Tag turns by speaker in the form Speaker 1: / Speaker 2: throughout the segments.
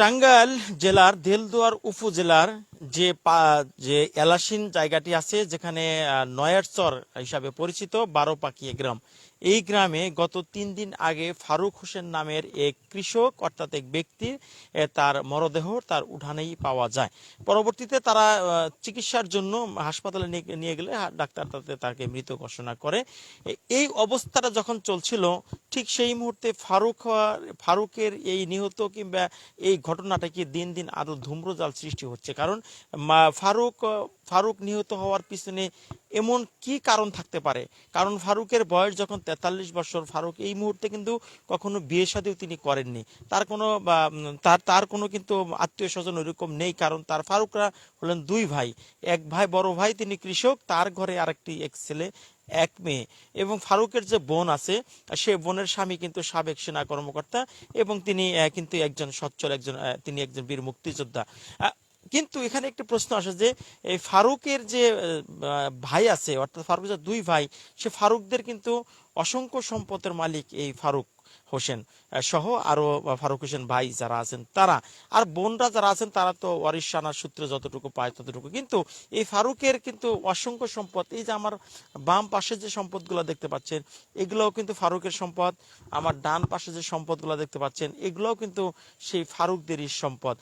Speaker 1: টাঙ্গাইল জেলার দেলদুয়ার উপজেলার যে যে এলাসিন জায়গাটি আছে, যেখানে নয়ারচর হিসাবে পরিচিত বারো পাকিয়ে গ্রাম। এই গ্রামে গত তিন দিন আগে ফারুক হোসেন নামের এক কৃষক অর্থাৎ এক ব্যক্তি এ, তার মরদেহ তার উঠানেই পাওয়া যায়। পরবর্তীতে তারা চিকিৎসার জন্য হাসপাতালে নিয়ে- গেলে ডাক্তার তাতে তাকে মৃত ঘোষণা করে। এই অবস্থাটা যখন চলছিল ঠিক সেই মুহূর্তে ফারুক ফারুকের এই নিহত কিংবা এই ঘটনাটাকে দিন দিন আরও ধূম্রজাল সৃষ্টি হচ্ছে? কারণ ফারুক ফারুক নিহত হওয়ার পিছনে এমন কি কারণ থাকতে পারে? কারণ ফারুকের বয়স যখন তেতাল্লিশ বছর, ফারুক এই মুহূর্তে কিন্তু কখনো বিয়ে শাদীও তিনি করেননি। তার কোনো তার তার কোনো কিন্তু আত্মীয় স্বজন ওইরকম নেই, কারণ তার ফারুকরা হলেন দুই ভাই। এক ভাই বড় ভাই, তিনি কৃষক, তার ঘরে আরেকটি এক ছেলে, এক মেয়ে। এবং ফারুকের যে বোন আছে, সে বোনের স্বামী কিন্তু সাবেক সেনা কর্মকর্তা এবং তিনি কিন্তু একজন সচ্ছল, একজন তিনি একজন বীর মুক্তিযোদ্ধা। কিন্তু এখানে একটি প্রশ্ন আসে যে, এই ফারুকের যে ভাই আছে, অর্থাৎ ফারুক দুই ভাই, সে ফারুকদের কিন্তু অসংখ্য সম্পদের মালিক এই ফারুক। হোসেন সহ আরও ফারুক হোসেন ভাই যারা আছেন তারা, আর বোনরা যারা আছেন তারা তো ওয়ারিশানার সূত্রে যতটুকু পায় ততটুকু। কিন্তু এই ফারুকের কিন্তু অসংখ্য সম্পদ, এই যে আমার বাম পাশে যে সম্পদগুলো দেখতে পাচ্ছেন, এগুলোও কিন্তু ফারুকের সম্পদ, আমার ডান পাশে যে সম্পদগুলো দেখতে পাচ্ছেন, এগুলোও কিন্তু সেই ফারুকদেরই সম্পদ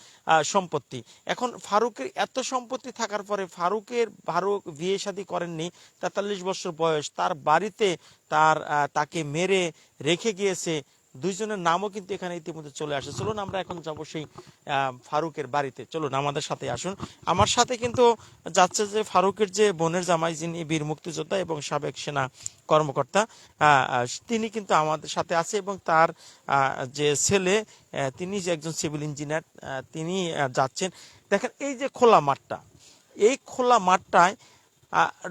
Speaker 1: সম্পত্তি। এখন ফারুকের এত সম্পত্তি থাকার পরে ফারুকের ফারুক বিয়ে শাদী করেননি, তেতাল্লিশ বছর বয়স, তার বাড়িতে তার তাকে মেরে রেখে গিয়েছে দুইজনের নামও কিন্তু এখানে ইতিমধ্যে চলে আসে। চলুন আমরা এখন যাব সেই ফারুকের বাড়িতে। চলুন আমাদের সাথে আসুন। আমার সাথে কিন্তু যাচ্ছে যে ফারুকের যে বোনের জামাই, যিনি বীর মুক্তিযোদ্ধা এবং সাবেক সেনা কর্মকর্তা তিনি কিন্তু আমাদের সাথে আছে এবং তার যে ছেলে তিনি যে একজন সিভিল ইঞ্জিনিয়ার তিনি যাচ্ছেন। দেখেন, এই যে খোলা মাঠটা, এই খোলা মাঠটায়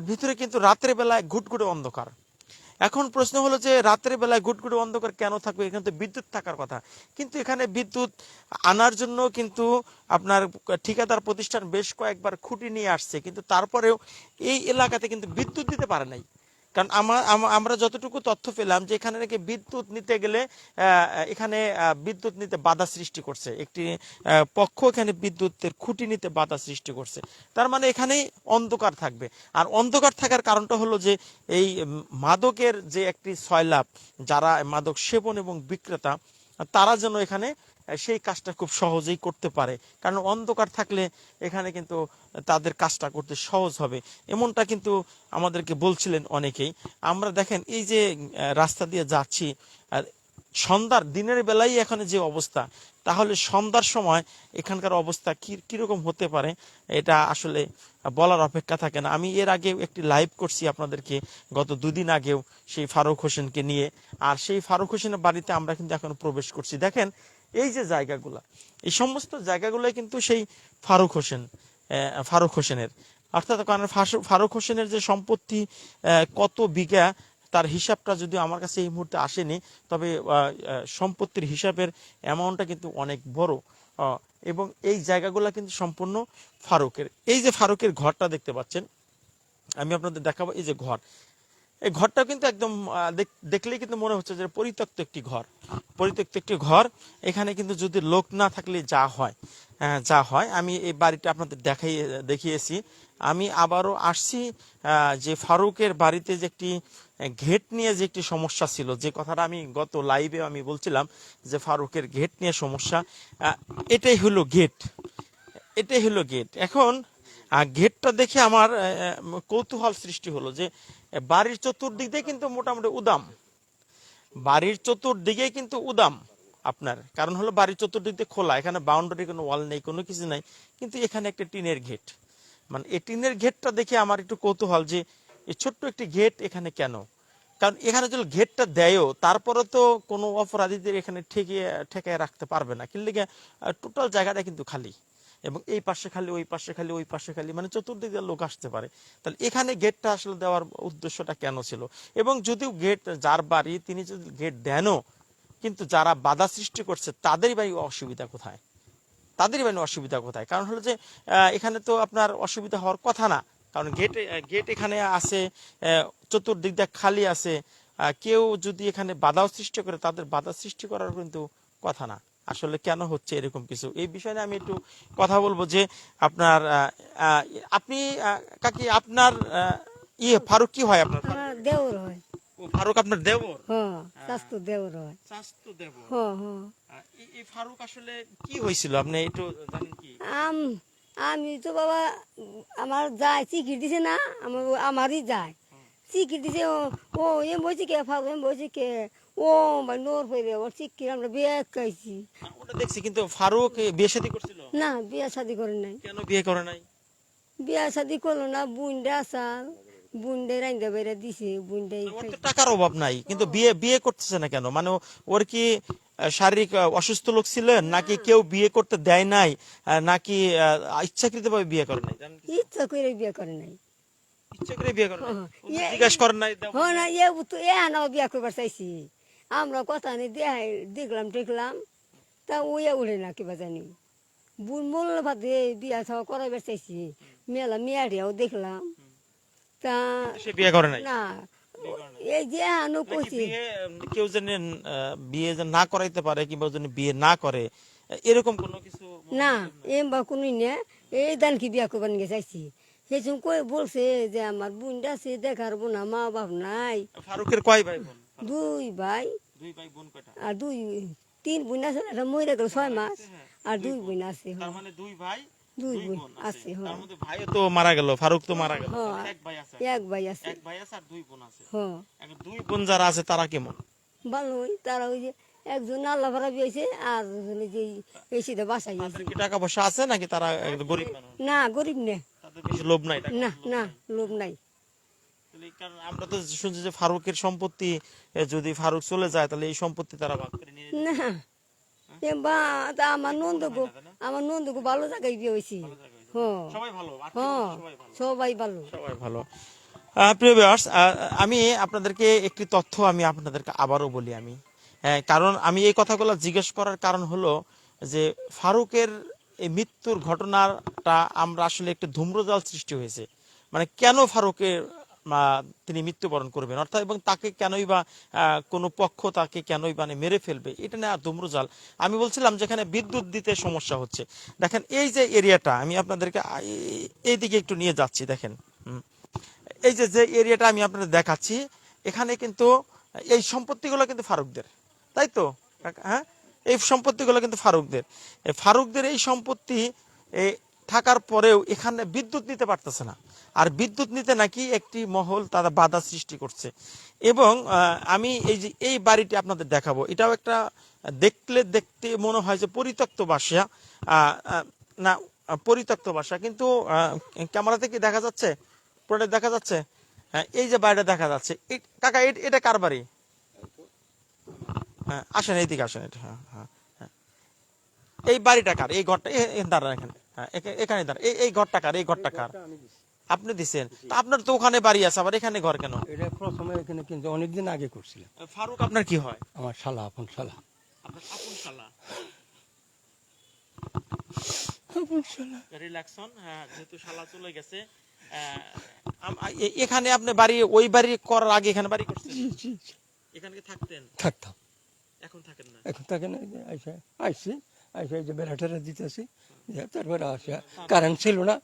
Speaker 1: ভিতরে কিন্তু রাতের বেলায় ঘুটঘুটে অন্ধকার। এখন প্রশ্ন হলো যে রাতের বেলায় গুটগুটে অন্ধকার কেন থাকবে? এখানে তো বিদ্যুৎ থাকার কথা। কিন্তু এখানে বিদ্যুৎ আনার জন্য কিন্তু আপনার ঠিকাদার প্রতিষ্ঠান বেশ কয়েকবার খুঁটি নিয়ে আসছে। কিন্তু তারপরেও এই এলাকাতে কিন্তু বিদ্যুৎ দিতে পারে নাই। কারণ আমার আমরা যতটুকু তথ্য পেলাম যে এখানে নাকি বিদ্যুৎ নিতে গেলে এখানে বিদ্যুৎ নিতে বাধা সৃষ্টি করছে। একটি পক্ষ এখানে বিদ্যুতের খুঁটি নিতে বাধা সৃষ্টি করছে। তার মানে এখানেই অন্ধকার থাকবে। আর অন্ধকার থাকার কারণটা হলো যে এই মাদকের যে একটি সয়লাভ যারা মাদক সেবন এবং বিক্রেতা, তারা যেন এখানে সেই কাজটা খুব সহজেই করতে পারে। কারণ অন্ধকার থাকলে এখানে কিন্তু তাদের কাজটা করতে সহজ হবে। এমনটা কিন্তু আমাদেরকে বলছিলেন অনেকেই। আমরা দেখেন, এই যে রাস্তা দিয়ে যাচ্ছি, আর সন্ধ্যার, দিনের বেলায় এখানে যে অবস্থা, তাহলে সন্ধ্যার সময় এখানকার অবস্থা কি, কীরকম হতে পারে, এটা আসলে বলার অপেক্ষা থাকে না। আমি এর আগে একটি লাইভ করছি আপনাদেরকে, গত দুদিন আগেও, সেই ফারুক হোসেনকে নিয়ে। আর সেই ফারুক হোসেনের বাড়িতে আমরা কিন্তু এখন প্রবেশ করছি। দেখেন এই যে জায়গাগুলা, এই সমস্ত জায়গাগুলোই কিন্তু সেই ফারুক হোসেন ফারুক হোসেনের, অর্থাৎ কারণ ফারুক হোসেনের যে সম্পত্তি কত বিঘা, তার হিসাবটা যদি আমার কাছে এই মুহূর্তে আসেনি, তবে সম্পত্তির হিসাবের অ্যামাউন্টটা কিন্তু অনেক বড়। এবং এই জায়গাগুলো কিন্তু সম্পূর্ণ ফারুকের। এই যে ফারুকের ঘরটা দেখতে পাচ্ছেন, আমি আপনাদের দেখাবো এই যে ঘর। এই ঘরটা কিন্তু একদম দেখলেই কিন্তু মনে হচ্ছে যে পরিত্যক্ত একটি ঘর। পরিত্যক্ত একটি ঘর। এখানে কিন্তু যদি লোক না থাকলে যা হয় যা হয়, আমি এই বাড়িটা আপনাদের দেখাই, দেখিয়েছি। আমি আবারও আসছি যে ফারুকের বাড়িতে যে একটি ঘেট নিয়ে যে একটি সমস্যা ছিল, যে কথাটা আমি গত লাইভে আমি বলছিলাম, যে ফারুকের ঘেট নিয়ে সমস্যা এটাই হলো গেট। এটাই হলো গেট। এখন গেটটা দেখে আমার কৌতূহল সৃষ্টি হলো যে বাড়ির চতুর্দিক দিয়ে কিন্তু মোটামুটি উদাম। বাড়ির চতুর্দিকে কিন্তু উদাম আপনার। কারণ হলো বাড়ির চতুর্দিক দিয়ে খোলা, এখানে বাউন্ডারি কোনো ওয়াল নেই, কোনো কিছু নাই। কিন্তু এখানে একটা টিনের গেট মানে এই টিনের গেটটা দেখে আমার একটু কৌতূহল যে, এই ছোট্ট একটি গেট এখানে কেন? কারণ এখানে যদি গেটটা দেয়ও, তারপরে তো কোনো অপরাধীদের এখানে ঠেকিয়ে, ঠেকায় রাখতে পারবে না। কিন্তু টোটাল জায়গাটা কিন্তু খালি। এবং এই পাশে খালি, ওই পাশে খালি, ওই পাশে খালি মানে চতুর্দিক লোক আসতে পারে। তাহলে এখানে গেটটা আসলে দেওয়ার উদ্দেশ্যটা কেন ছিল? এবং যদিও গেট যার বাড়ি তিনি যদি গেট দেনও, কিন্তু যারা বাধা সৃষ্টি করছে তাদের বাড়ি অসুবিধা কোথায়? তাদেরই মানে অসুবিধা কোথায়? কারণ হলো যে এখানে তো আপনার অসুবিধা হওয়ার কথা না। কারণ গেট গেট এখানে আছে চতুর্দিক দিয়ে খালি আছে। কেউ যদি এখানে বাধাও সৃষ্টি করে, তাদের বাধা সৃষ্টি করার কিন্তু কথা না। আসলে কেন হচ্ছে এরকম কিছু? এই বিষয়ে নিয়ে আমি একটু কথা বলব যে আপনার আপনি কাকি আপনার ইয়ে ফারুক কি হয় আপনার?
Speaker 2: দেওর হয়।
Speaker 1: ফারুক আপনার দেবর
Speaker 2: হ স্বাস্থ্য দেওর হয়।
Speaker 1: স্বাস্থ্য
Speaker 2: হ
Speaker 1: এই- ফারুক আসলে কি হয়েছিল? আপনি একটু জানেন কি?
Speaker 2: আম আমি তো বাবা আমার যায় চিকিট দিছে না আমার আমারই যায়। চিকিট দিছে ও এম বলছি কে ফাউ এম বলছি কে ও ভাই নোর ওর চিকিট আমরা বিয়ে খাইছি।
Speaker 1: ওটা দেখছি কিন্তু ফারুক বিয়ে শাদী করছিল।
Speaker 2: না বিয়ে শাদি করে নাই।
Speaker 1: কেন বিয়ে করে নাই?
Speaker 2: বিয়ে শাদি করল না বুনডে আসাল বুনডে রাইন্দা বেড়ে দিছে বুনডে
Speaker 1: ওর টাকার অভাব নাই কিন্তু বিয়ে বিয়ে করতেছে না কেন? মানে ওর কি শারীরিক অসুস্থ লোক ছিলেন নাকি কেউ বিয়ে করতে দেয় নাই নাকি ইচ্ছাকৃত ভাবে বিয়ে করে নাই?
Speaker 2: ইচ্ছা করে বিয়ে করে নাই।
Speaker 1: ইচ্ছা করে বিয়ে করে নাই?
Speaker 2: হ্যাঁ।
Speaker 1: জিজ্ঞাসা করেন নাই? দাও।
Speaker 2: হ না এ তো এ না বিয়ে করবার চাইছি। আমরা কথা নেই দেখাই দেখলাম টেকলাম তা ওয়ে উঠে না কিবা জানি। বুন মূল ভাতে বিয়া থাওয়া করাবার চাইছি মেলা মেয়ারিয়াও দেখলাম। তা
Speaker 1: সে বিয়ে করে নাই?
Speaker 2: না এই যে আনো
Speaker 1: নাকি
Speaker 2: কইছি।
Speaker 1: কেউ যেন বিয়ে যেন না করাইতে পারে কিংবা যেন বিয়ে না করে এরকম কোনো কিছু
Speaker 2: না এম বা কোনো নে এই দান কি বিয়া করবার নিয়ে চাইছি সেই কই বলছে যে আমার বুনটা আছে দেখার বোনা মা বাপ নাই।
Speaker 1: ফারুকের কয় ভাই বোন?
Speaker 2: দুই ভাই
Speaker 1: ভাই
Speaker 2: আর দুই তিন বোন আছে একটা মরে গেল ছয় মাস আর দুই বোন আছে
Speaker 1: তার মানে দুই ভাই
Speaker 2: দুই বোন আছে। হ্যাঁ।
Speaker 1: তার মধ্যে ভাইও তো মারা গেল ফারুক তো মারা গেল।
Speaker 2: হ্যাঁ।
Speaker 1: এক ভাই আছে।
Speaker 2: এক ভাই আছে।
Speaker 1: এক ভাই আছে আর দুই বোন আছে।
Speaker 2: হ্যাঁ।
Speaker 1: দুই বোন যারা আছে তারা কেমন?
Speaker 2: ভালোই তারা ওই যে একজন আল্লাহ ভাড়া বিয়েছে আর যে এই সিধে বাসায়
Speaker 1: টাকা পয়সা আছে নাকি তারা গরিব
Speaker 2: না গরিব নে।
Speaker 1: লোভ নাই
Speaker 2: না না লোভ নাই।
Speaker 1: কারণে আমরা তো শুনছি যে ফারুকের সম্পত্তি যদি ফারুক চলে যায় তাহলে এই সম্পত্তি তারা ভাগ করে নিয়ে
Speaker 2: না। বা তা আমার নন্দগো আমার নন্দগো ভালো জায়গায় বিয়ে হয়েছি। হ্যাঁ।
Speaker 1: সবাই ভালো
Speaker 2: হ্যাঁ
Speaker 1: সবাই ভালো।
Speaker 2: সবাই ভালো।
Speaker 1: সবাই ভালো। আহ, প্রিয় ভিউয়ার্স আমি আপনাদেরকে একটি তথ্য আমি আপনাদেরকে আবারও বলি আমি। হ্যাঁ, কারণ আমি এই কথাগুলো জিজ্ঞেস করার কারণ হলো যে ফারুকের এই মৃত্যুর ঘটনাটা আমরা আসলে একটি ধূম্রজাল সৃষ্টি হয়েছে। মানে কেন ফারুকের তিনি মৃত্যুবরণ করবেন। অর্থাৎ এবং তাকে কেনই বা কোনো পক্ষ তাকে কেনই মানে মেরে ফেলবে, এটা না ধূম্রজাল আমি বলছিলাম যেখানে বিদ্যুৎ দিতে সমস্যা হচ্ছে। দেখেন, এই যে এরিয়াটা, আমি আপনাদেরকে এই- এইদিকে একটু নিয়ে যাচ্ছি, দেখেন। এই যে যে এরিয়াটা আমি আপনাদের দেখাচ্ছি, এখানে কিন্তু এই সম্পত্তিগুলো কিন্তু ফারুকদের, তাই তো? হ্যাঁ? এই সম্পত্তিগুলো কিন্তু ফারুকদের। ফারুকদের এই সম্পত্তি থাকার পরেও এখানে বিদ্যুৎ নিতে পারতেছে না। আর বিদ্যুৎ নিতে নাকি একটি মহল তারা বাধা সৃষ্টি করছে। এবং আমি এই যে, এই বাড়িটি আপনাদের দেখাবো। এটাও একটা, দেখলে দেখতে মনে হয় যে পরিত্যক্ত বাসা না, পরিত্যক্ত বাসা কিন্তু ক্যামেরা থেকে দেখা যাচ্ছে? পুরোটা দেখা যাচ্ছে? হ্যাঁ এই যে বাড়িটা দেখা যাচ্ছে। কাকা এটা কার বাড়ি? হ্যাঁ আসেন, এইদিকে আসেন, এটা হ্যাঁ হ্যাঁ হ্যাঁ। এই বাড়িটা কার? এই ঘরটা দাঁড়ান এখানে। এখা- এখানে দাঁড়ান। এই এই ঘরটা কার? এই ঘরটা কার? আপনি দিছেন। তা আপনার তো ওখানে বাড়ি আছে আবার এখানে ঘর কেন?
Speaker 3: এটা প্রথমে এখানে কিন্তু অনেকদিন আগে করছিলাম।
Speaker 1: ফারুক আপনার কি হয়?
Speaker 3: আমার শালা আপন শালা।
Speaker 1: আপনার আপন শালা।
Speaker 3: আপন শালা।
Speaker 1: রিল্যাক্সন হ্যাঁ যেহেতু শালা চলে গেছে এখানে আপনি বাড়ি ওই বাড়ি করার আগে এখানে বাড়ি করছেন। এখানে থাকতেন?
Speaker 3: থাকতাম।
Speaker 1: এখন থাকেন না?
Speaker 3: এখন থাকে না আইসা আইসি আইসা এই যে বেড়া টেরা দিতেছি। তারপরে আসা। কারেন্ট ছিল না।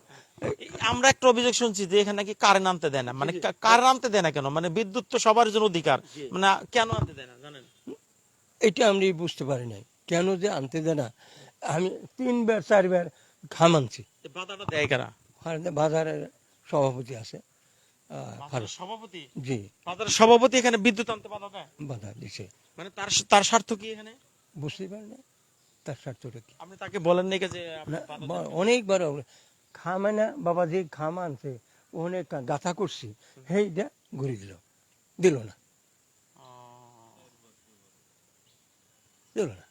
Speaker 1: আমরা একটা অভিযোগ শুনছি যে এখানে নাকি কারেন্ট আনতে দেয় না। মানে কারেন্ট আনতে দেয় না কেন? মানে বিদ্যুৎ তো সবার জন্য অধিকার। মানে কেন আনতে দেয় না জানেন?
Speaker 3: এটা আমি বুঝতে পারি নাই। কেন যে আনতে দেয় না? আমি তিনবার চারবার ঘাম আনছি।
Speaker 1: বাধাটা দেয় কারা?
Speaker 3: বাজারের সভাপতি আছে।
Speaker 1: সভাপতি?
Speaker 3: জি।
Speaker 1: বাজারের সভাপতি এখানে বিদ্যুৎ আনতে বাধা দেয়?
Speaker 3: বাধা দিছে।
Speaker 1: মানে তার তার স্বার্থ কি এখানে?
Speaker 3: বুঝতে পারি না তার স্বার্থটা কি?
Speaker 1: আপনি তাকে বলেন নাকি? যে?
Speaker 3: অনেকবার খামে না বাবা যে খাম আনছে ওখানে গাথা করছি সেইটা ঘুরে দিল। দিল না। দিল না।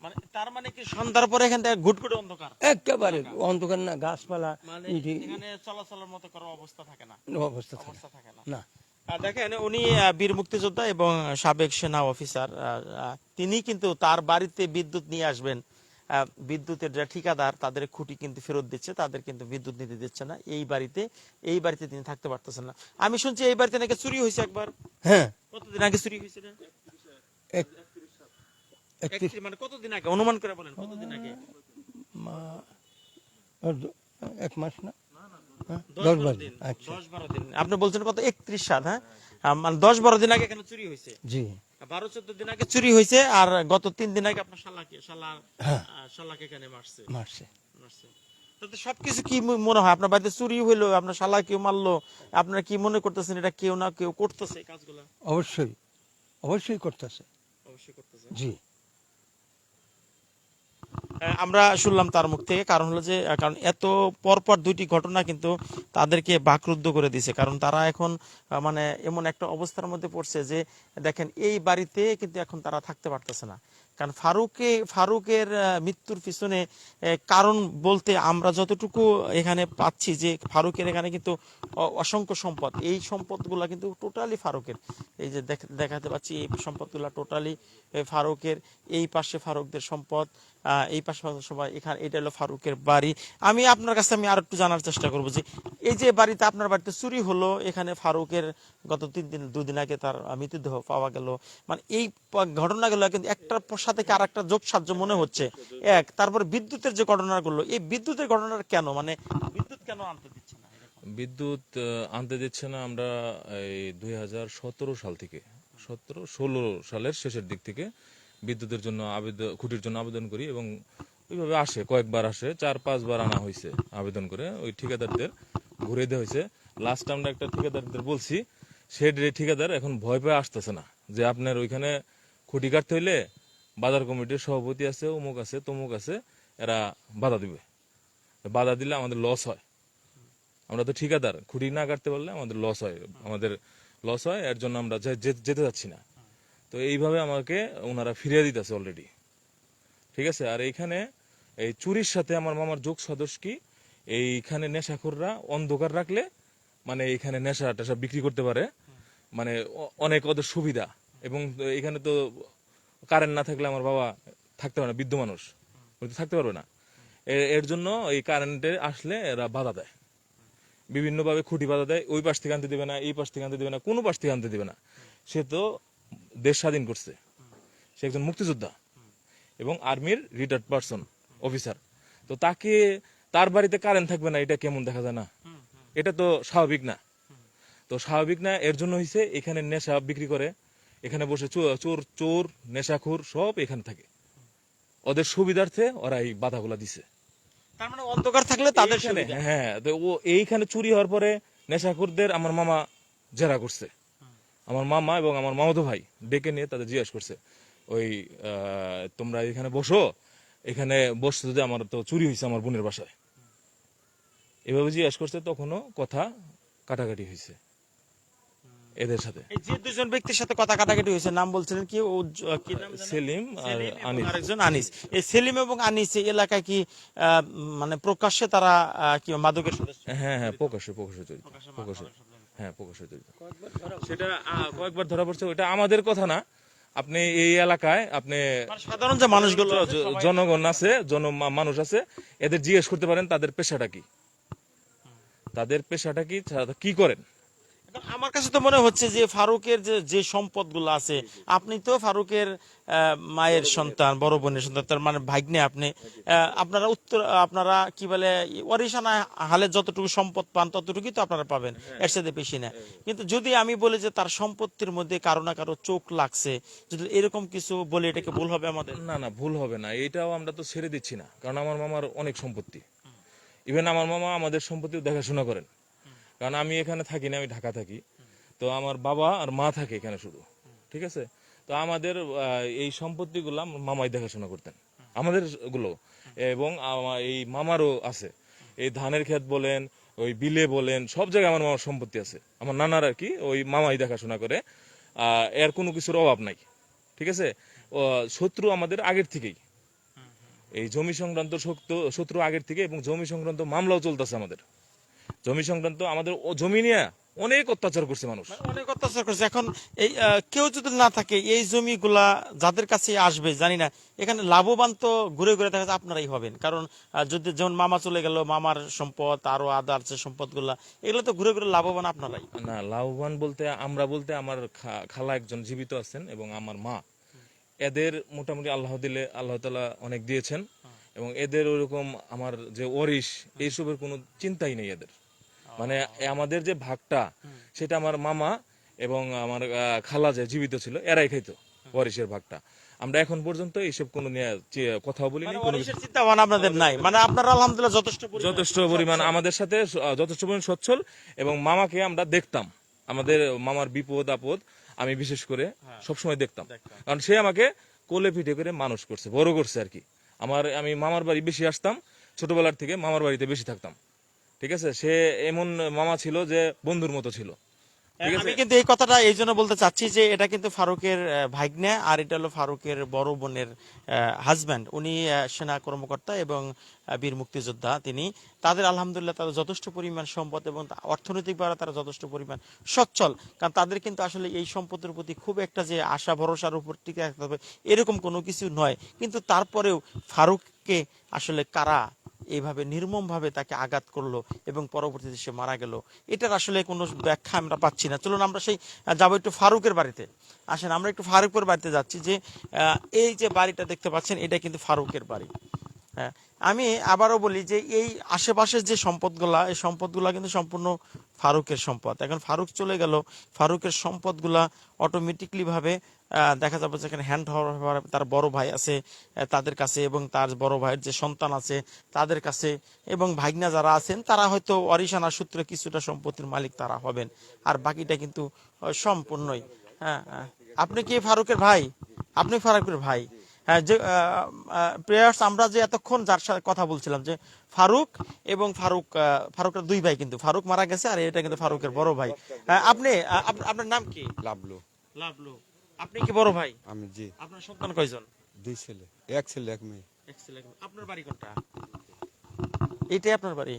Speaker 1: মানে তার মানে কি সন্ধ্যার পরে এখান থেকে ঘুট ঘুটে অন্ধকার?
Speaker 3: একেবারে অন্ধকার। না গাছপালা
Speaker 1: মানে এখানে চলাচলের মতো করার অবস্থা থাকে না।
Speaker 3: অবস্থা থাকে
Speaker 1: না।
Speaker 3: না।
Speaker 1: আহ, দেখেন উনি বীর মুক্তিযোদ্ধা এবং সাবেক সেনা অফিসার। তিনি কিন্তু তার বাড়িতে বিদ্যুৎ নিয়ে আসবেন। বিদ্যুতের যে ঠিকাদার তাদের খুঁটি কিন্তু ফেরত দিচ্ছে তাদের কিন্তু বিদ্যুৎ নিতে দিচ্ছে না। এই বাড়িতে এই বাড়িতে তিনি থাকতে পারতেছেন না। আমি শুনছি এই বাড়িতে নাকি চুরি হয়েছে একবার?
Speaker 3: হ্যাঁ।
Speaker 1: কতদিন আগে চুরি হয়েছে না? মানে কতদিন আগে? অনুমান করে বলেন কতদিন আগে?
Speaker 3: এক মাস না?
Speaker 1: দশ বারো দিন
Speaker 3: আচ্ছা।
Speaker 1: দশ বারো দিন। আপনি বলছেন কত? একত্রিশ সাল হ্যাঁ? মানে দশ বারো দিন আগে এখানে চুরি হয়েছে?
Speaker 3: জি।
Speaker 1: বারো চোদ্দ দিন আগে চুরি হয়েছে আর গত তিন দিন আগে আপনার শালাকে শালা
Speaker 3: হ্যাঁ।
Speaker 1: শালাকে এখানে মারছে।
Speaker 3: মারছে।
Speaker 1: মারছে। তাতে সবকিছু কি মনে হয়? আপনার বাড়িতে চুরি হইল আপনার শালা কেউ মারলো আপনারা কি মনে করতেছেন এটা কেউ না কেউ করতেছে কাজগুলো?
Speaker 3: অবশ্যই। অবশ্যই করতেছে।
Speaker 1: অবশ্যই করতেছে।
Speaker 3: জি।
Speaker 1: আমরা শুনলাম তার মুখ থেকে। কারণ হলো যে কারণ এত পরপর দুইটি ঘটনা কিন্তু তাদেরকে বাকরুদ্ধ করে দিছে কারণ তারা এখন মানে এমন একটা অবস্থার মধ্যে পড়ছে যে, দেখেন, এই বাড়িতে কিন্তু এখন তারা থাকতে পারতেছে না। কারণ ফারুকে, ফারুকের মৃত্যুর পিছনে কারণ বলতে আমরা যতটুকু এখানে পাচ্ছি যে, ফারুকের এখানে কিন্তু অসংখ্য সম্পদ। এই সম্পদগুলা কিন্তু টোটালি ফারুকের। এই যে দেখাতে পাচ্ছি, এই সম্পদগুলা টোটালি ফারুকের। এই পাশে ফারুকদের সম্পদ এই পাশে সবাই এখানে, এটা হলো ফারুকের বাড়ি। আমি আপনার কাছে আমি আর একটু জানার চেষ্টা করব যে, এই যে বাড়িতে আপনার বাড়িতে চুরি হলো, এখানে ফারুকের গত তিন দিন দুদিন আগে তার মৃতদেহ পাওয়া গেল। মানে এই ঘটনাগুলো কিন্তু একটার সাথে আর একটা যোগ সাহায্য মনে হচ্ছে? এক, তারপর বিদ্যুতের যে ঘটনাগুলো এই বিদ্যুতের ঘটনার কেন? মানে বিদ্যুৎ কেন আনতে দিচ্ছে না?
Speaker 4: বিদ্যুৎ আনতে দিচ্ছে না আমরা এই দুই হাজার সতেরো সাল থেকে, সতেরো, ষোলো সালের শেষের দিক থেকে। বিদ্যুতের জন্য আবেদন খুঁটির জন্য আবেদন করি এবং ওইভাবে আসে, কয়েকবার আসে, চার, পাঁচবার আনা হয়েছে আবেদন করে। ওই ঠিকাদারদের ঘুরে দেওয়া হয়েছে লাস্ট আমরা একটা ঠিকাদারদের বলছি, সে ঠিকাদার এখন ভয় পেয়ে আসতেছে না, যে আপনার ওইখানে খুঁটি কাটতে হইলে বাজার কমিটির সভাপতি আছে, অমুক আছে, তমুক আছে, এরা বাধা দিবে। বাধা দিলে আমাদের লস হয়। আমরা তো ঠিকাদার, খুঁটি না কাটতে পারলে আমাদের লস হয়, আমাদের লস হয়, এর জন্য আমরা যেতে যাচ্ছি না। তো এইভাবে আমাকে ওনারা ফিরিয়ে দিতেছে অলরেডি ঠিক আছে? আর এইখানে এই চুরির সাথে আমার মামার যোগ সদস্য কি? এইখানে নেশাখোররা অন্ধকার রাখলে মানে এইখানে নেশা টেশা বিক্রি করতে পারে। মানে অনেক ওদের সুবিধা। এবং এখানে তো কারেন্ট না থাকলে আমার বাবা থাকতে পারে না, বৃদ্ধ মানুষ। থাকতে পারবে না। এর জন্য এই কারেন্টে আসলে এরা বাধা দেয়। বিভিন্নভাবে খুঁটি বাধা দেয়। ওই পাশ থেকে আনতে দেবে না, এই পাশ থেকে আনতে দেবে না, কোনো পাশ থেকে আনতে দেবে না। সে তো দেশ স্বাধীন করছে। সে একজন মুক্তিযোদ্ধা এবং আর্মির রিটায়ার্ড পার্সন অফিসার তো তাকে তার বাড়িতে কারেন্ট থাকবে না এটা কেমন দেখা যায় না? এটা তো স্বাভাবিক না। তো স্বাভাবিক না এর জন্য হয়েছে এখানে নেশা বিক্রি করে এখানে বসে চোর চোর নেশাখোর সব এখানে থাকে। ওদের সুবিধার্থে ওরা এই বাধাগুলা দিছে।
Speaker 1: তার মানে অন্ধকার থাকলে তাদের
Speaker 4: এইখানে, হ্যাঁ তো ও এইখানে চুরি হওয়ার পরে নেশাখোরদের আমার মামা জেরা করছে। আমার মামা এবং আমার মামাতো ভাই ডেকে নিয়ে তাদের জিজ্ঞাসা করছে ওই তোমরা এখানে বসো এখানে বসতে যদি আমার তো চুরি হয়েছে আমার বোনের বাসায়। এভাবে জিজ্ঞাসা করছে তখনও কথা কাটাকাটি হয়েছে এদের সাথে।
Speaker 1: যে দুজন ব্যক্তির সাথে কথা কাটাকাটি হয়েছে নাম বলছিলেন কি? ও কি নাম
Speaker 4: সেলিম আর আনিস।
Speaker 1: আরেকজন আনিস। এই সেলিম এবং আনিস এই এলাকায় কি মানে প্রকাশ্যে তারা কি মাদকের সদস্য?
Speaker 4: হ্যাঁ হ্যাঁ প্রকাশ্যে প্রকাশ্যে প্রকাশ্যে হ্যাঁ প্রকাশিত সেটা কয়েকবার ধরা পড়ছে ওটা আমাদের কথা না। আপনি এই এলাকায় আপনি
Speaker 1: মানে সাধারণ যে মানুষগুলো
Speaker 4: জনগণ আছে জন মানুষ আছে এদের জিজ্ঞেস করতে পারেন তাদের পেশাটা কি? তাদের পেশাটা কি? কি করেন?
Speaker 1: আমার কাছে তো মনে হচ্ছে যে ফারুকের যে যে সম্পদগুলো আছে আপনি তো ফারুকের মায়ের সন্তান বড় বোনের সন্তান তার মানে ভাগ্নে আপনি। আপনারা উত্তর আপনারা কি বলে অরিসানা হালে যতটুকু সম্পদ পান ততটুকুই তো আপনারা পাবেন এর সাথে বেশি না। কিন্তু যদি আমি বলি যে তার সম্পত্তির মধ্যে কারও না কারও চোখ লাগছে যদি এরকম কিছু বলে এটাকে ভুল হবে আমাদের?
Speaker 4: না না ভুল হবে না। এটাও আমরা তো ছেড়ে দিচ্ছি না কারণ আমার মামার অনেক সম্পত্তি। ইভেন আমার মামা আমাদের সম্পত্তি দেখাশোনা করেন। কারণ আমি এখানে থাকি না, আমি ঢাকা থাকি। তো আমার বাবা আর মা থাকে এখানে শুধু। ঠিক আছে? তো আমাদের এই সম্পত্তিগুলো আমার মামাই দেখাশোনা করতেন। আমাদেরগুলো। এবং এই মামারও আছে। এই ধানের ক্ষেত বলেন, ওই বিলে বলেন, সব জায়গায় আমার মামার সম্পত্তি আছে। আমার নানার আর কি, ওই মামাই দেখাশোনা করে। এর কোনো কিছুর অভাব নাই। ঠিক আছে? শত্রু আমাদের আগের থেকেই। এই জমি সংক্রান্ত শত্রু আগের থেকে এবং জমি সংক্রান্ত মামলাও চলতেছে আমাদের। জমি সংক্রান্ত আমাদের জমি নিয়ে অনেক অত্যাচার করছে মানুষ।
Speaker 1: অনেক অত্যাচার করছে। এখন এই কেউ যদি না থাকে এই জমিগুলা যাদের কাছে আসবে জানি না এখানে লাভবান তো ঘুরে ঘুরে দেখা যাচ্ছে আপনারাই হবেন। কারণ যদি যেমন মামা চলে গেল মামার সম্পদ আরও আদার যে সম্পদগুলা এগুলো তো ঘুরে ঘুরে লাভবান আপনারাই।
Speaker 4: না লাভবান বলতে আমরা বলতে আমার খালা একজন জীবিত আছেন এবং আমার মা। এদের মোটামুটি আল্লাহ দিলে আল্লাহ তালা অনেক দিয়েছেন। এবং এদের ওরকম আমার যে ওয়ারিশ এইসবের কোনো চিন্তাই নেই এদের। মানে আমাদের যে ভাগটা সেটা আমার মামা এবং আমার খালা যে জীবিত ছিল এরাই খাইতো ওয়ারিশের ভাগটা। আমরা এখন পর্যন্ত এইসব কোনো কথাও বলিনি
Speaker 1: মানে
Speaker 4: কোনো
Speaker 1: চিন্তা ভাবনা আপনাদের নাই। মানে আপনারা আলহামদুলিল্লাহ যথেষ্ট
Speaker 4: যথেষ্ট পরিমাণ আমাদের সাথে যথেষ্ট পরিমাণ সচ্ছল এবং মামাকে আমরা দেখতাম। আমাদের মামার বিপদ আপদ আমি বিশেষ করে সবসময় দেখতাম। কারণ সে আমাকে কোলে পিঠে করে মানুষ করছে বড় করছে আর কি। আমার, আমি মামার বাড়ি বেশি আসতাম, ছোটবেলার থেকে মামার বাড়িতে বেশি থাকতাম। ঠিক আছে? সে এমন মামা ছিল যে বন্ধুর মতো ছিল।
Speaker 1: আমি কিন্তু এই কথাটা এই জন্য বলতে চাচ্ছি যে এটা কিন্তু ফারুকের ভাগ্নে আর এটা হলো ফারুকের বড় বোনের হাজব্যান্ড উনি সেনা কর্মকর্তা এবং বীর মুক্তিযোদ্ধা তিনি। তাদের আলহামদুলিল্লাহ তাদের যথেষ্ট পরিমাণ সম্পদ এবং অর্থনৈতিকভাবে তারা যথেষ্ট পরিমাণ সচ্ছল। কারণ তাদের কিন্তু আসলে এই সম্পদের প্রতি খুব একটা যে আশা ভরসার উপর টিকে রাখতে হবে এরকম কোনো কিছু নয়। কিন্তু তারপরেও ফারুককে আসলে কারা এইভাবে নির্মমভাবে তাকে আঘাত করল এবং পরবর্তীতে সে মারা গেল। এটার আসলে কোনো ব্যাখ্যা আমরা পাচ্ছি না। চলুন আমরা সেই যাব একটু ফারুকের বাড়িতে। আসেন আমরা একটু ফারুকের বাড়িতে যাচ্ছি যে এই যে বাড়িটা দেখতে পাচ্ছেন এটা কিন্তু ফারুকের বাড়ি। হ্যাঁ আমি আবারও বলি যে এই আশেপাশের যে সম্পদগুলা এই সম্পদগুলা কিন্তু সম্পূর্ণ ফারুকের সম্পদ। এখন ফারুক চলে গেল ফারুকের সম্পদগুলা অটোমেটিকলি ভাবে আহ, দেখা যাবে যেখানে হ্যান্ড হওয়ার তার বড় ভাই আছে তাদের কাছে এবং তার বড় ভাইয়ের যে সন্তান আছে তাদের কাছে এবং ভাগনা যারা আছেন তারা হয়তো অরিসানা সূত্রে কিছুটা সম্পত্তির মালিক তারা হবেন। আর বাকিটা কিন্তু সম্পূর্ণই। হ্যাঁ হ্যাঁ। আপনি কি ফারুকের ভাই? আপনি ফারুকের ভাই। হ্যাঁ যে প্রেয়ার্স আমরা যে এতক্ষণ যার সাথে কথা বলছিলাম যে ফারুক এবং ফারুক ফারুকের দুই ভাই কিন্তু ফারুক মারা গেছে আর এটা কিন্তু ফারুকের বড় ভাই। হ্যাঁ, আপনি আপনার নাম কি?
Speaker 5: লাভলু
Speaker 1: লাভলু আপনি কি বড় ভাই?
Speaker 5: আমি জি।
Speaker 1: আপনার সন্তান কয়জন?
Speaker 5: দুই ছেলে এক ছেলে এক মেয়ে।
Speaker 1: এক ছেলে, এক মেয়ে। আপনার বাড়ি কোনটা? এইটাই আপনার বাড়ি?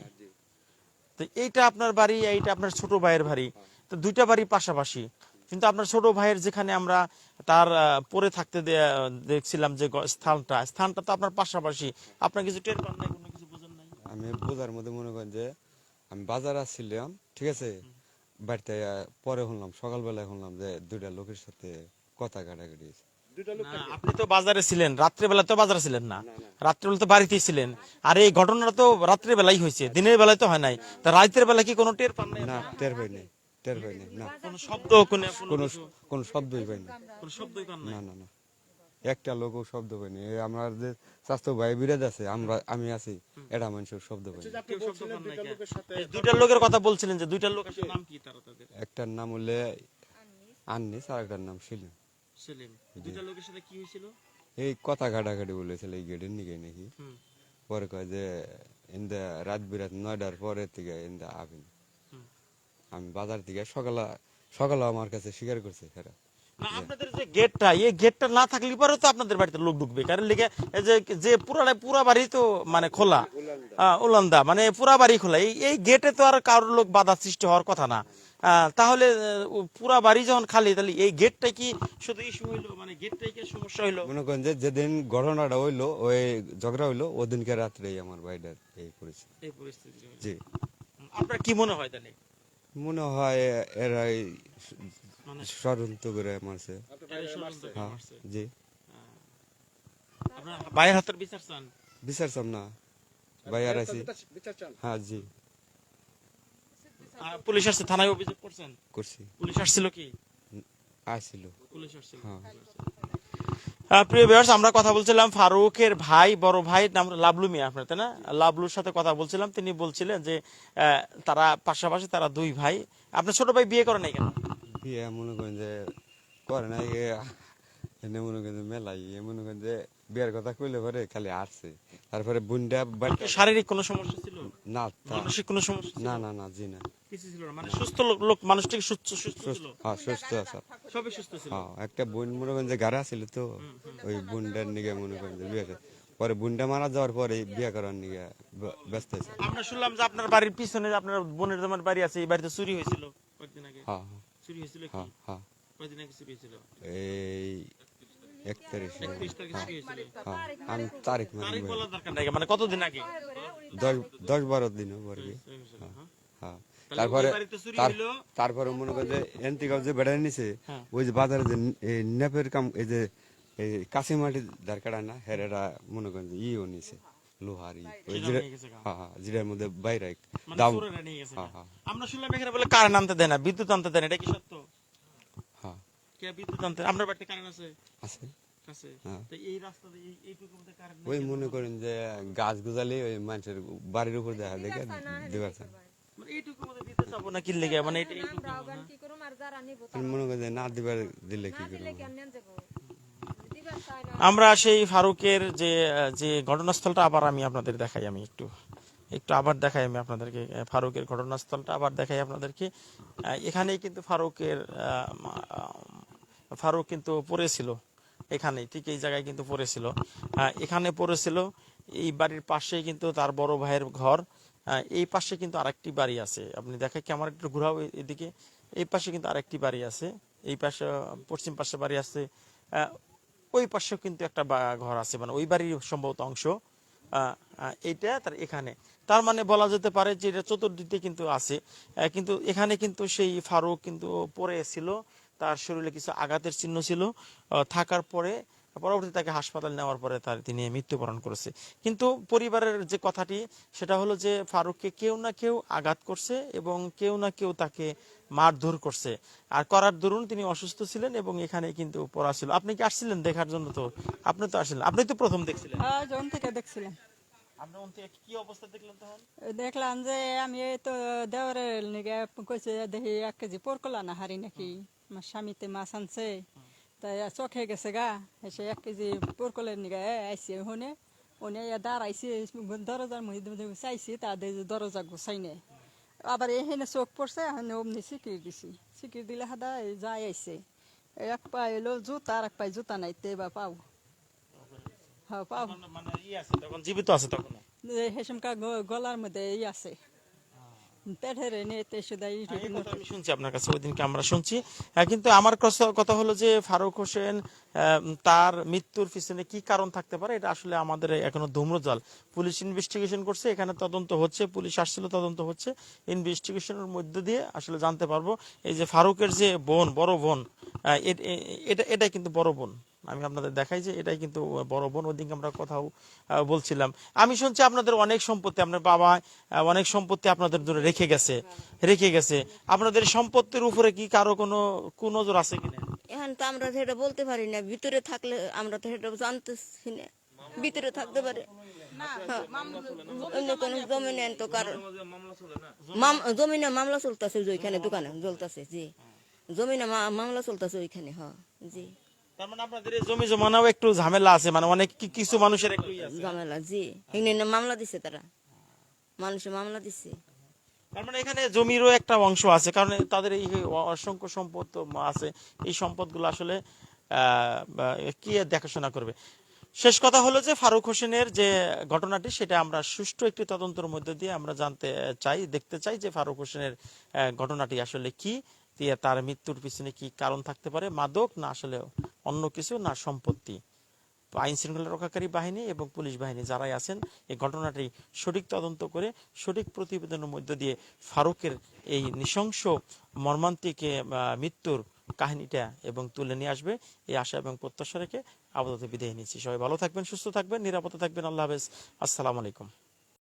Speaker 1: তো এইটা আপনার বাড়ি এইটা আপনার ছোট ভাইয়ের বাড়ি। তো দুইটা বাড়ি পাশাপাশি। কিন্তু আপনার ছোট ভাইয়ের যেখানে আমরা তার আহ, পরে থাকতে দে- দেখছিলাম যে গ- স্থানটা। স্থানটা তো আপনার পাশাপাশি। আপনার কিছু টের পান নাই কোনো কিছু বোঝেন নাই?
Speaker 5: আমি বোঝার মধ্যে মনে করেন যে আমি বাজার আসছিলাম ঠিক আছে? বাড়িতে আহ, পরে শুনলাম সকালবেলায় শুনলাম যে দুইটা লোকের সাথে কথা কাটাকাটি হয়েছে।
Speaker 1: আপনি তো বাজারে ছিলেন রাত্রেবেলা তো বাজারে ছিলেন না। রাত্রেবেলা তো বাড়িতেই ছিলেন। আর এই ঘটনাটা তো রাত্রেবেলাই হয়েছে দিনের বেলায় তো হয় নাই। তা রাতের বেলা কি কোনো টের পান
Speaker 5: না টের পাই নাই টের পাই নাই না।
Speaker 1: কোনো শব্দ কোনো কোনো
Speaker 5: কোনো শব্দই পাই নাই।
Speaker 1: কোনো শব্দই পান নাই?
Speaker 5: না না না। একটা লোকও শব্দ পাইনি এই আমার যে স্বাস্থ্য ভাই বিরাজ আছে আমরা আমি আছি এটা মানুষের শব্দ
Speaker 1: নাই। দুইটা লোকের কথা বলছিলেন যে দুইটা লোক নাম কি তারা তাদের?
Speaker 5: একটার নাম হলে আননি আর একটার নাম সেলিম
Speaker 1: সেলিম দুইটা লোকের সাথে কি হয়েছিল?
Speaker 5: এই কথা কাটাকাটি বলেছিল এই গেটের নিকে। নাকি পরে কয় যে ইন্দা রাত বিরাত নয়টার পরে থেকে ইন্দা আবেন আমি বাজার থেকে সকালে সকালে আমার কাছে স্বীকার করছে
Speaker 1: আপনাদের যে গেটটা এই গেটটা না থাকলে পরে তো আপনাদের বাড়িতে লোক ঢুকবে। কারণ এই যে যে পুরা পুরা বাড়ি তো মানে খোলা। আহ, উলান্দা মানে পুরা বাড়ি খোলা। এই গেটে তো আর কারোর লোক বাধা সৃষ্টি হওয়ার কথা না। তাহলে পুরা বাড়ি যখন খালি তাহলে এই গেটটা কি শুধু ইস্যু হইল? মানে গেটটাই কি সমস্যা হইল?
Speaker 5: মনে করেন যে যেদিন ঘটনাটা হইল ওই ঝগড়া হইল ওদিনকে রাত্রেই আমার ভাইটার এই পরিস্থিতি।
Speaker 1: এই পরিস্থিতি
Speaker 5: জি।
Speaker 1: আপনার কি মনে হয় তাহলে?
Speaker 5: মনে হয় এরাই
Speaker 1: মানে
Speaker 5: ষড়যন্ত্র করে মারছে। হ্যাঁ জি।
Speaker 1: আপনার ভাইয়ের হাতের বিচার চান?
Speaker 5: বিচারছাম না। ভাই আর আছি হ্যাঁ জি।
Speaker 1: পুলিশ আসছে থানায় অভিযোগ করছেন?
Speaker 5: করছি।
Speaker 1: পুলিশ আসছিল কি?
Speaker 5: আসছিল।
Speaker 1: পুলিশ আসছিল।
Speaker 5: হ্যাঁ।
Speaker 1: প্রিয় ভিউয়ার্স আমরা কথা বলছিলাম ফারুকের ভাই বড় ভাই নাম লাবলু মিয়া আপনার তাই না? লাবলুর সাথে কথা বলছিলাম তিনি বলছিলেন যে তারা পাশাপাশি তারা দুই ভাই। আপনার ছোট ভাই বিয়ে করে নাই কেন?
Speaker 5: বিয়ে মনে করেন যে করে না এ এনে মনে করেন মেলাই মনে করেন যে বিয়ের কথা কইলে পরে খালি আসছে। তারপরে বুনটা
Speaker 1: শারীরিক কোনো সমস্যা ছিল?
Speaker 5: না
Speaker 1: মানসিক কোনো সমস্যা
Speaker 5: না না না জি না।
Speaker 1: কিছু ছিল না মানে সুস্থ লোক লোক মানুষটিকে সুস্থ সুস্থ ছিল।
Speaker 5: হ্যাঁ সুস্থ আছে।
Speaker 1: সবই সুস্থ ছিল।
Speaker 5: হ্যাঁ একটা বোন মনে করেন যে গাড়া ছিল তো ওই বোনটার নিগে মনে করেন যে বিয়ে পরে বোনটা মারা যাওয়ার পরে বিয়ে করার নিগে ব্যস্ত
Speaker 1: আমরা শুনলাম যে আপনার বাড়ির পিছনে আপনার বোনের তোমার বাড়ি আছে এই বাড়িতে চুরি হয়েছিল। কয়েকদিন আগে।
Speaker 5: হ্যাঁ
Speaker 1: চুরি হয়েছিল কি?
Speaker 5: হ্যাঁ হ্যাঁ।
Speaker 1: কয়েকদিন আগে চুরি হয়েছিল।
Speaker 5: এই এক তারিখে
Speaker 1: চুরি
Speaker 5: আমি তারিখ মানে
Speaker 1: তারিখ বলার দরকার নাই মানে কতদিন আগে?
Speaker 5: দশ দশ বারো দিন
Speaker 1: হ্যাঁ।
Speaker 5: হ্যাঁ। তারপরে? তারপরে মনে করেন যে এনতিকাও যে বেড়ায় নিছে
Speaker 1: হ্যাঁ।
Speaker 5: ওই যে বাজারে যে নেপের কাম এই যে এই কাঁচি মাটি যার কাটা না হেরেরা মনে করেন যে ইও নিছে লোহারি ওই। হ্যাঁ হ্যাঁ জিরার মধ্যে বাইরে
Speaker 1: মানে
Speaker 5: দাম হ্যাঁ, হ্যাঁ।
Speaker 1: আমরা শুনলাম এখানে বলে কারেন্ট আনতে দেয় না বিদ্যুৎ আনতে দেয় না এটা কি সত্য?
Speaker 5: হ্যাঁ।
Speaker 1: কে বিদ্যুৎ আনতে আপনার বাড়িতে কারেন্ট আছে?
Speaker 5: আছে। ওই মনে করেন যে গাছ গুজালি ওই মানুষের বাড়ির উপর দেখা দেখে দিবার
Speaker 1: মানে মানে।
Speaker 5: আমি মনে করেন যে না দিবার দিলে কি করব
Speaker 1: আমরা সেই ফারুকের যে যে ঘটনাস্থলটা আবার আমি আপনাদের দেখাই আমি একটু একটু আবার দেখাই আমি আপনাদেরকে ফারুকের ঘটনাস্থলটা আবার দেখাই আপনাদেরকে। এখানেই কিন্তু ফারুকের ফারুক কিন্তু পড়েছিল। এখানে ঠিক এই জায়গায় কিন্তু পড়েছিল। আহ, এখানে পড়েছিল। এই বাড়ির পাশেই কিন্তু তার বড় ভাইয়ের ঘর। আহ, এই পাশে কিন্তু আরেকটি বাড়ি আছে। আপনি দেখে ক্যামেরা একটু ঘুরাও এদিকে। এই পাশে কিন্তু আরেকটি বাড়ি আছে। এই পাশে পশ্চিম পাশে বাড়ি আছে। ওই পাশেও কিন্তু একটা ঘর আছে। মানে ওই বাড়ির সম্ভবত অংশ। এইটা তার এখানে। তার মানে বলা যেতে পারে যে এটা চতুর্দিকে কিন্তু আছে। কিন্তু এখানে কিন্তু সেই ফারুক কিন্তু পড়ে ছিল। তার শরীরে কিছু আঘাতের চিহ্ন ছিল। থাকার পরে পরবর্তী তাকে হাসপাতাল নেওয়ার পরে তার তিনি মৃত্যুবরণ করেছে। কিন্তু পরিবারের যে কথাটি সেটা হলো যে ফারুককে কেউ না কেউ আঘাত করছে এবং কেউ না কেউ তাকে মারধর করছে। আর করার দরুন তিনি অসুস্থ ছিলেন এবং এখানে কিন্তু পড়া ছিল। আপনি কি আসছিলেন দেখার জন্য তো? আপনি তো আসলেন। আপনি তো প্রথম দেখছিলেন।
Speaker 6: যখন থেকে দেখছিলাম।
Speaker 1: আপনি ওখান থেকে কি অবস্থা দেখলেন তখন?
Speaker 6: দেখলাম যে আমি এই তো দেওয়ারের নিগে কইছে দেখি এক কেজি পোরকলা না হারি নাকি? আমার স্বামীতে মাছ আনছে। তাই চোখে গেছে গা। এসে এক কেজি পোরকলের নিগে আইসি হনে। ওনে দাঁড়াইছি দরজার মধ্যে চাইছি তাদের দরজা গুছাই নে। আবার এখানে চোখ পড়ছে এখানে অমনি সিকির দিছি। সিকির দিলে হাদা যাই আইছে এক পায়ে এলো জুতা আর এক পায়ে জুতা নাই তে বা পাও। হ্যাঁ পাও।
Speaker 1: মানে আছে তখন জীবিত আছে তখন?
Speaker 6: হেসমকা গলার মধ্যে ই আছে। পেটের সুদাই
Speaker 1: আমি শুনছি আপনার কাছে ওই দিনকে আমরা শুনছি। কিন্তু আমার কথা- কথা হলো যে ফারুক হোসেন তার মৃত্যুর পিছনে কি কারণ থাকতে পারে এটা আসলে আমাদের এখনও ধূম্রজাল। পুলিশ ইনভেস্টিগেশন করছে এখানে তদন্ত হচ্ছে পুলিশ আসছিল তদন্ত হচ্ছে। ইনভেস্টিগেশনের মধ্য দিয়ে আসলে জানতে পারব এই যে ফারুকের যে বোন বড় বোন এটা এটাই কিন্তু বড় বোন। আমি আপনাদের দেখাই যে এটাই কিন্তু বড় বোন ওদিকে আমরা কথাও বলছিলাম। আমি শুনছি আপনাদের অনেক সম্পত্তি আপনার বাবা অনেক সম্পত্তি আপনাদের জন্য রেখে গেছে রেখে গেছে। আপনাদের সম্পত্তির উপরে কি কারও কোনো কুনজর আছে কিনা
Speaker 7: এখন তো আমরা সেটা বলতে পারি না। ভিতরে থাকলে আমরা তো সেটা জানতেছি না। ভিতরে থাকতে পারে। হ্যাঁ। অন্য জমিনে তো জমিনে মামলা চলতেছে ওইখানে, দোকানে চলতেছে, জি। জমিনে মামলা চলতেছে ওইখানে, হ, জি।
Speaker 1: তার মানে আপনাদের এই জমি জমানাও একটু ঝামেলা আছে মানে অনেক কিছু মানুষের একটু
Speaker 7: ঝামেলা জি। এখানে মামলা দিছে তারা। মানুষে মামলা দিছে।
Speaker 1: তার মানে এখানে জমিরও একটা অংশ আছে কারণ তাদের এই অসংখ্য সম্পদ আছে এই সম্পদগুলো আসলে কি দেখাশোনা করবে? শেষ কথা হলো যে ফারুক হোসেনের যে ঘটনাটি সেটা আমরা সুষ্ঠু একটি তদন্তের মধ্যে দিয়ে আমরা জানতে চাই দেখতে চাই যে ফারুক হোসেনের ঘটনাটি আসলে কি তার মৃত্যুর পিছনে কি কারণ থাকতে পারে? মাদক না আসলে অন্য কিছু না সম্পত্তি? আইন শৃঙ্খলা রক্ষাকারী বাহিনী এবং পুলিশ বাহিনী যারাই আছেন, এই ঘটনাটি সঠিক তদন্ত করে, সঠিক প্রতিবেদনের মধ্য দিয়ে ফারুকের এই নৃশংস মর্মান্তিক মৃত্যুর কাহিনীটা এবং তুলে নিয়ে আসবে। এই আশা এবং প্রত্যাশা রেখে আপাতত বিদায় নিচ্ছি। সবাই ভালো থাকবেন, সুস্থ থাকবেন, নিরাপদে থাকবেন। আল্লাহ হাফেজ। আসসালামু আলাইকুম।